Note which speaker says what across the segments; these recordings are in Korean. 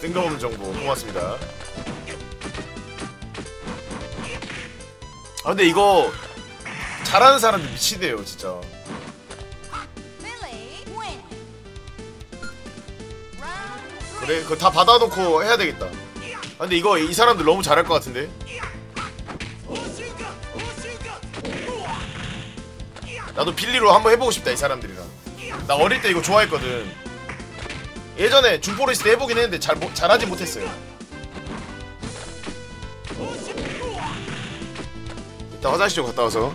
Speaker 1: 뜬금없는 정보 고맙습니다. 아 근데 이거 잘하는 사람들 미치네요 진짜. 그래 그거 다 받아놓고 해야 되겠다. 아 근데 이거 이 사람들 너무 잘할 것 같은데. 나도 빌리로 한번 해보고 싶다 이 사람들이랑. 나 어릴 때 이거 좋아했거든. 예전에 중포로 있을 때 해보긴 했는데 잘 못- 잘하지 못했어요. 이따 화장실 좀 갔다 와서.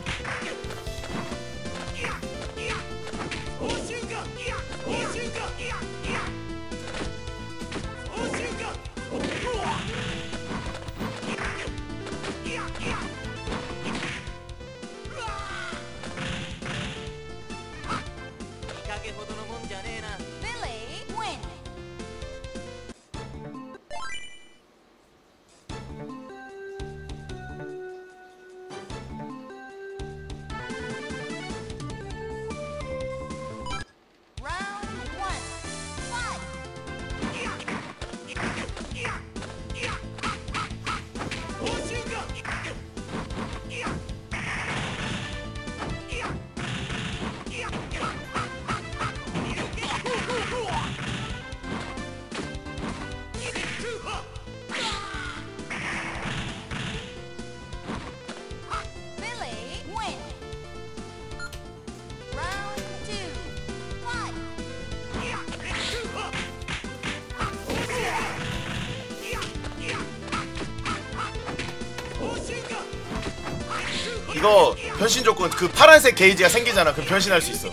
Speaker 1: 이거 변신 조건 그 파란색 게이지가 생기잖아. 그럼 변신할 수 있어.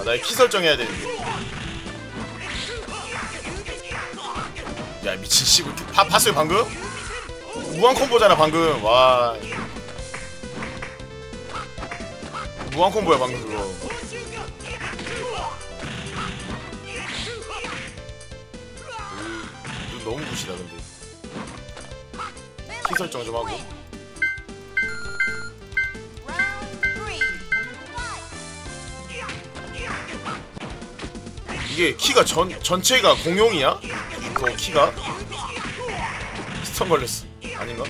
Speaker 1: 아, 나키 설정해야 되는데. 야 미친 씨, 봐 봤어요 방금? 무한 콤보잖아 방금. 와. 무한 콤보야 방금 그거. 눈 너무 부시다 근데. 키 설정 좀 하고. 이게 키가 전 전체가 공용이야? 그 키가? 스턴 걸렸어. 아닌가?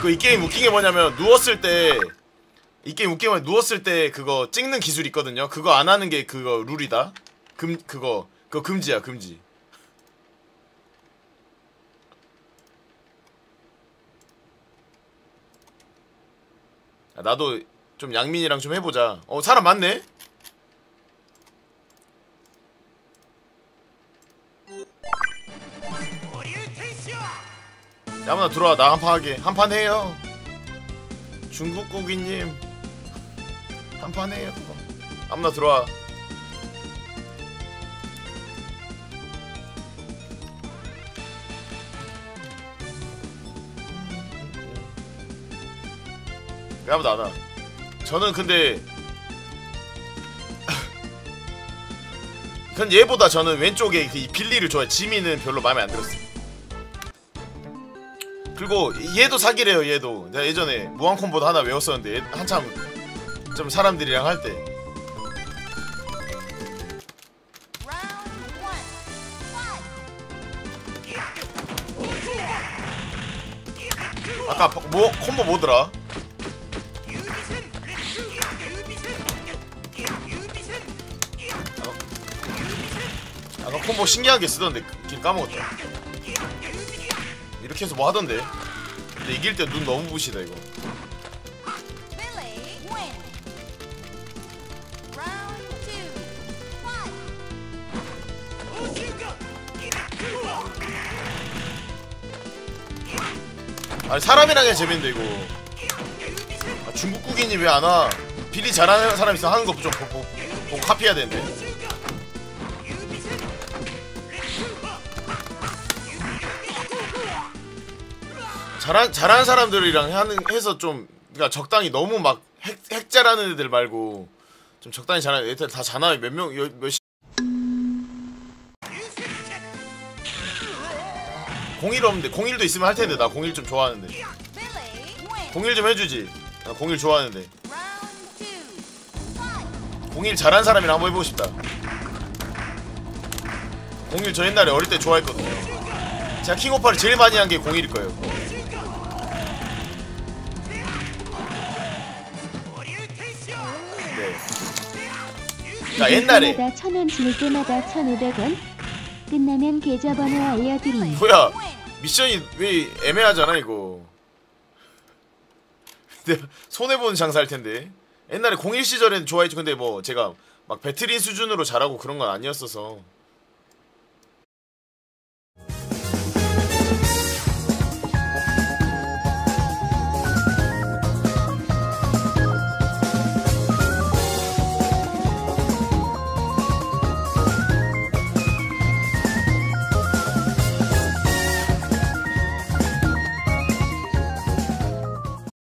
Speaker 1: 그 이 게임 웃긴 게 뭐냐면 누웠을 때 이 게임 웃긴 게 누웠을 때 그거 찍는 기술 있거든요. 그거 안 하는 게 그거 룰이다. 금 그거 그거 금지야 금지. 나도 좀 양민이랑 좀 해보자. 어 사람 많네. 야무나 들어와 나 한판 하게 한판 해요. 중국 고기님 한판 해요. 아무나 들어와. 아무도 안 와? 저는 근데 전 얘보다 저는 왼쪽에 그이 빌리를 좋아해. 지미는 별로 마음에 안 들었어. 그리고 얘도 사기래요. 얘도 내가 예전에 무한 콤보도 하나 외웠었는데 얘 한참 좀 사람들이랑 할 때. 아까 뭐 콤보 뭐더라? 아까 콤보 신기하게 쓰던데 길 까먹었다. 이렇게 해서 뭐 하던데? 근데 이길 때 눈 너무 부시다 이거. 아니 사람이랑 해 재밌는데 이거. 아, 중국 국인이 왜 안 와? 빌리 잘하는 사람 있어 하는 거 좀 보고 보고 카피해야 되는데. 잘한 잘하는 사람들이랑 하는 해서 좀 그러니까 적당히 너무 막 핵, 핵 잘하는 애들 말고 좀 적당히 잘하는 애들 다 잘하 몇명몇 01 없는데 01도 있으면 할 텐데. 나01좀 좋아하는데. 01좀 해주지. 나01 좋아하는데. 01 잘한 사람이랑 한번 해보고 싶다. 01저 옛날에 어릴 때 좋아했거든요. 제가 킹오파를 제일 많이 한게 01일 거예요 자 옛날에
Speaker 2: 때마다 천원 줄 때마다 천오백 원. 끝나면 계좌번호 알려드림.
Speaker 1: 뭐야. 미션이 왜 애매하잖아 이거 손해보는 장사할 텐데 옛날에 01 시절엔 좋아했죠 근데 뭐 제가 막 배틀인 수준으로 잘하고 그런 건 아니었어서